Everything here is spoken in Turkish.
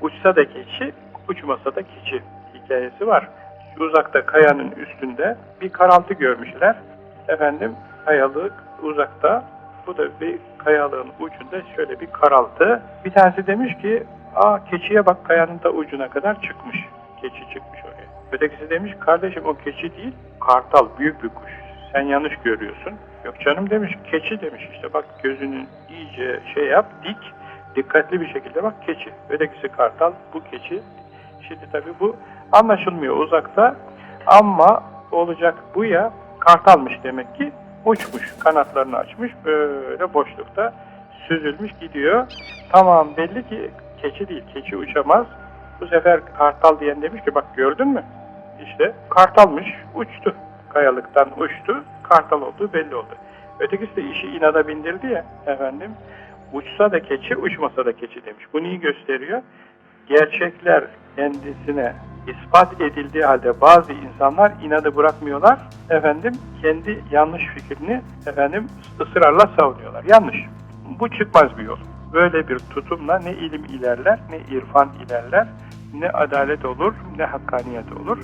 uçsa da keçi, uçmasa da keçi hikayesi var. Uzakta kayanın üstünde bir karaltı görmüşler. Efendim kayalık uzakta bu da bir kayalığın ucunda şöyle bir karaltı. Bir tanesi demiş ki aa keçiye bak kayanın da ucuna kadar çıkmış. Keçi çıkmış oraya. Ötekisi demiş kardeşim o keçi değil kartal büyük bir kuş. Sen yanlış görüyorsun. Yok canım demiş keçi demiş işte bak gözünün iyice şey yap dik dikkatli bir şekilde bak keçi. Ötekisi kartal bu keçi. Şimdi tabii bu anlaşılmıyor uzakta ama olacak bu ya kartalmış demek ki uçmuş kanatlarını açmış böyle boşlukta süzülmüş gidiyor. Tamam belli ki keçi değil keçi uçamaz. Bu sefer kartal diyen demiş ki bak gördün mü? İşte kartalmış uçtu. Kayalıktan uçtu. Kartal olduğu belli oldu. Ötekisi de işi inada bindirdi ya efendim. Uçsa da keçi, uçmasa da keçi demiş. Bu neyi gösteriyor? Gerçekler kendisine ispat edildiği halde bazı insanlar inadı bırakmıyorlar. Efendim kendi yanlış fikrini efendim ısrarla savunuyorlar. Yanlış. Bu çıkmaz bir yol. Böyle bir tutumla ne ilim ilerler, ne irfan ilerler, ne adalet olur, ne hakkaniyet olur.